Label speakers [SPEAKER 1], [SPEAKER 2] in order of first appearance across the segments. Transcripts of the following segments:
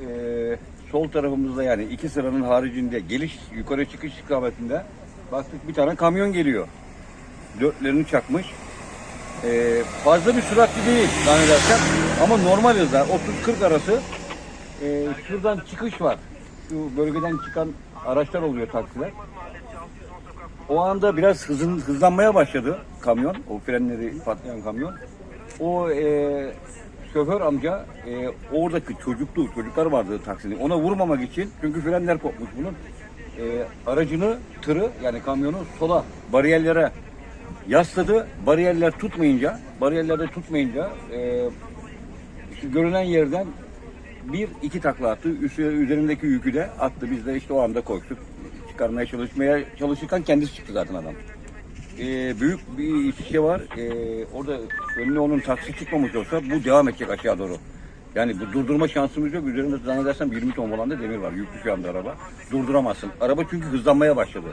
[SPEAKER 1] Ee, sol tarafımızda yani iki sıranın haricinde geliş yukarı çıkış istikametinde baktık bir tane kamyon geliyor. Dörtlerini çakmış. E, fazla bir süratli değil zannedersem ama normal hızda 30-40 arası e, şuradan çıkış var. Şu bölgeden çıkan araçlar oluyor taksiler. O anda biraz hızın, hızlanmaya başladı kamyon. O frenleri patlayan kamyon. O e, şoför amca e, oradaki çocuklu çocuklar vardı taksinin. Ona vurmamak için çünkü frenler kopmuş bunun. E, aracını, tırı yani kamyonu sola bariyerlere yasladı. Bariyerler tutmayınca, bariyerlerde tutmayınca e, şu görünen yerden bir iki takla attı. Üstü, üzerindeki yükü de attı. Biz de işte o anda koştuk. Çıkarmaya çalışmaya çalışırken kendisi çıktı zaten adam. Ee, büyük bir şey var. Ee, orada önüne onun taksi çıkmamış olsa bu devam edecek aşağı doğru. Yani bu durdurma şansımız yok. Üzerinde zannedersem 20 ton falan da demir var. Yüklü şu anda araba. Durduramazsın. Araba çünkü hızlanmaya başladı.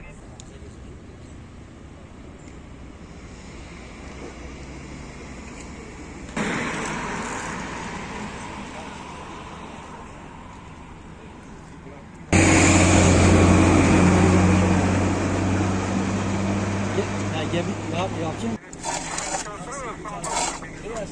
[SPEAKER 2] gebit ne yapayım? Yes.